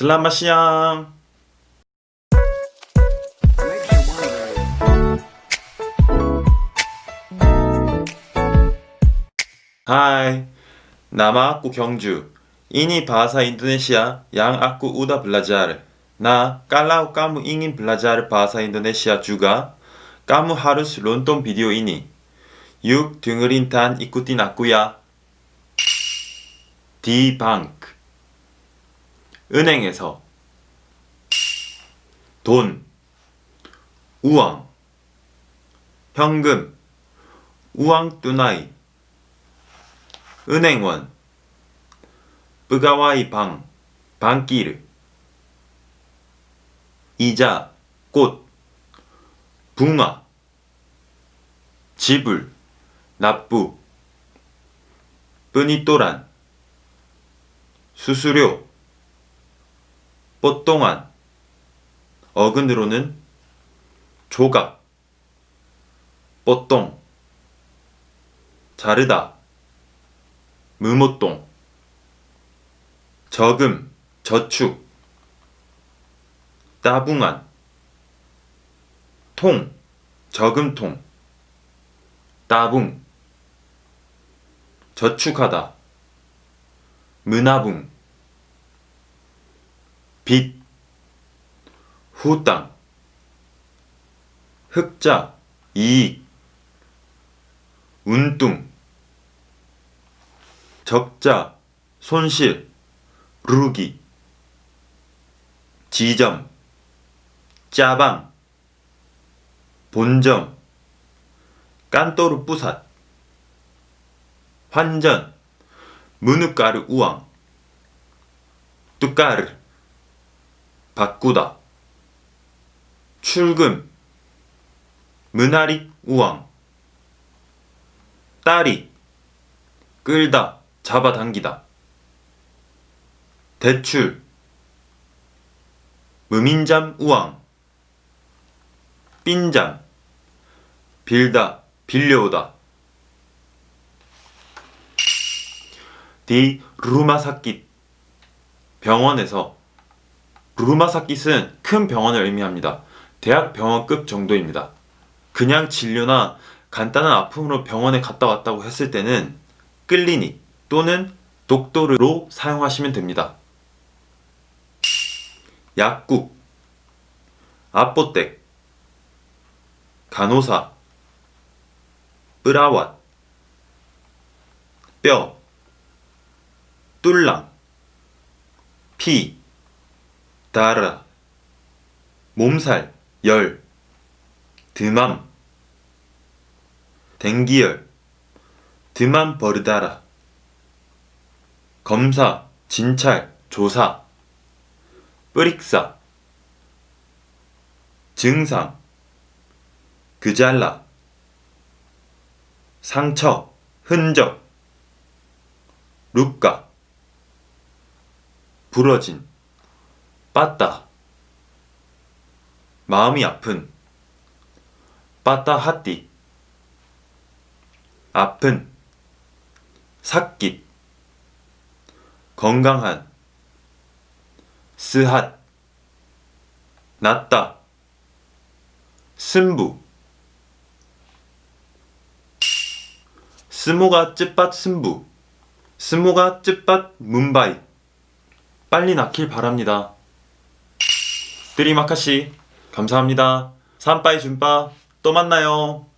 Selamat siang. Kyungju. Ini bahasa Indonesia yang aku udah belajar. Nah, kalau kamu ingin belajar bahasa Indonesia juga, kamu harus nonton video ini. Yuk dengerin dan ikutin aku ya. D-Bank 은행에서 돈 우왕 현금 우왕 뚜나이 은행원 뿌가와이 방 방끼르 이자 꽃 붕아 지불 납부 뿌니또란 수수료 뽀똥한 어근으로는 조각 뽀똥 자르다 무모똥 저금 저축 따붕한 통 저금통 따붕 저축하다 문화붕 빚 후땅 흑자 이익 운뚱 적자 손실 루기 지점 짜방 본점 깐또르 뿌삿 환전 무누까르 우왕 뚜까르 바꾸다. 출금 문아리 우왕. 딸이. 끌다 잡아당기다. 대출. 무민잠 우왕. 빈잠. 빌다 빌려오다. 디 루마사킷. 병원에서 루마사킷은 큰 병원을 의미합니다. 대학 병원급 정도입니다. 그냥 진료나 간단한 아픔으로 병원에 갔다 왔다고 했을 때는 끌리닉 또는 독도르로 사용하시면 됩니다. 약국, 아포텍, 간호사, 뿌라왓, 뼈, 뚫랑, 피, 다라, 몸살, 열, 드맘, 댕기열, 드맘 버르다라, 검사, 진찰, 조사, 뿌릭사, 증상, 그잘라, 상처, 흔적, 룩가, 부러진, 빠따, 마음이 아픈, 빠따 핫띠, 아픈, 삭깃, 건강한, 스핫, 낫다, 승부, 스모가 ጭ밭 승부, 스모가 ጭ밭 문바이, 빨리 낳길 바랍니다. 드리마카시, 감사합니다. 산빠이 준빠, 또 만나요.